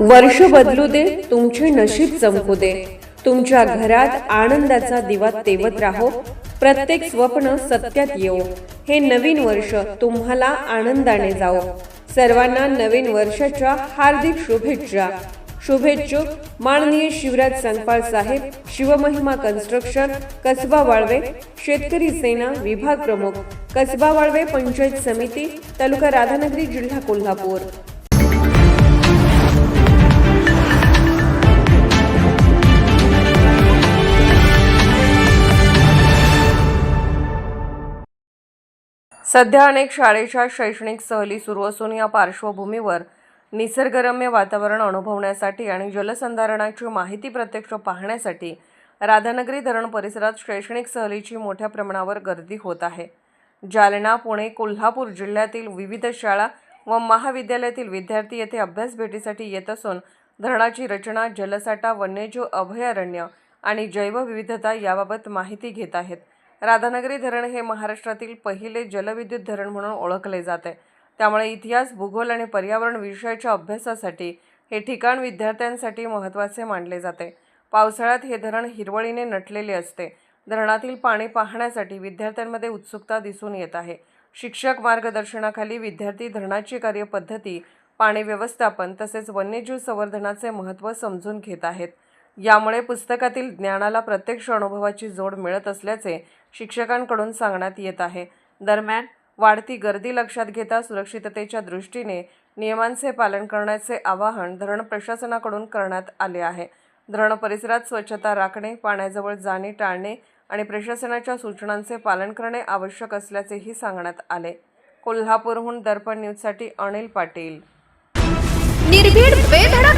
वर्ष बदलू दे तुमचे नशीब चमकू दे. तुमच्या घरात आनंदाचा दिवा तेवत राहो. प्रत्येक स्वप्न सत्यात येऊ हे नवीन वर्ष तुम्हाला आनंदाने जाओ सर्वांना नवीन वर्षाच्या हार्दिक शुभेच्छा. शुभेच्छुक माननीय शिवराज संपाळ साहेब शिवमहिमा कन्स्ट्रक्शन कसबा वाळवे शेतकरी सेना विभाग प्रमुख कसबा वाळवे पंचायत समिती तालुका राधानगरी जिल्हा कोल्हापूर. सध्या अनेक शाळेच्या शैक्षणिक सहली सुरू असून या पार्श्वभूमीवर निसर्गरम्य वातावरण अनुभवण्यासाठी आणि जलसंधारणाची माहिती प्रत्यक्ष पाहण्यासाठी राधानगरी धरण परिसरात शैक्षणिक सहलीची मोठ्या प्रमाणावर गर्दी होत आहे. जालना पुणे कोल्हापूर जिल्ह्यातील विविध शाळा व महाविद्यालयातील विद्यार्थी येथे अभ्यास भेटीसाठी येत असून धरणाची रचना जलसाठा वन्यजीव अभयारण्य आणि जैवविविधता याबाबत माहिती घेत आहेत. राधानगरी धरण हे महाराष्ट्रातील पहिले जलविद्युत धरण म्हणून ओळखले जाते. त्यामुळे इतिहास भूगोल आणि पर्यावरण विषयाच्या अभ्यासासाठी हे ठिकाण विद्यार्थ्यांसाठी महत्त्वाचे मानले जाते. पावसाळ्यात हे धरण हिरवळीने नटलेले असते. धरणातील पाणी पाहण्यासाठी विद्यार्थ्यांमध्ये उत्सुकता दिसून येत आहे. शिक्षक मार्गदर्शनाखाली विद्यार्थी धरणाची कार्यपद्धती पाणी व्यवस्थापन तसेच वन्यजीव संवर्धनाचे महत्त्व समजून घेत आहेत. यामुळे पुस्तकातील ज्ञानाला प्रत्यक्ष अनुभवाची जोड मिळत असल्याचे शिक्षकांकडून सांगण्यात येत आहे. दरम्यान वाढती गर्दी लक्षात घेता सुरक्षिततेच्या दृष्टीने नियमांचे पालन करण्याचे आवाहन धरण प्रशासनाकडून करण्यात आले आहे. धरण परिसरात स्वच्छता राखणे पाण्याजवळ जाणे टाळणे आणि प्रशासनाच्या सूचनांचे पालन करणे आवश्यक असल्याचेही सांगण्यात आले. कोल्हापूरहून दर्पण न्यूजसाठी अनिल पाटील. निर्भीड बेधडक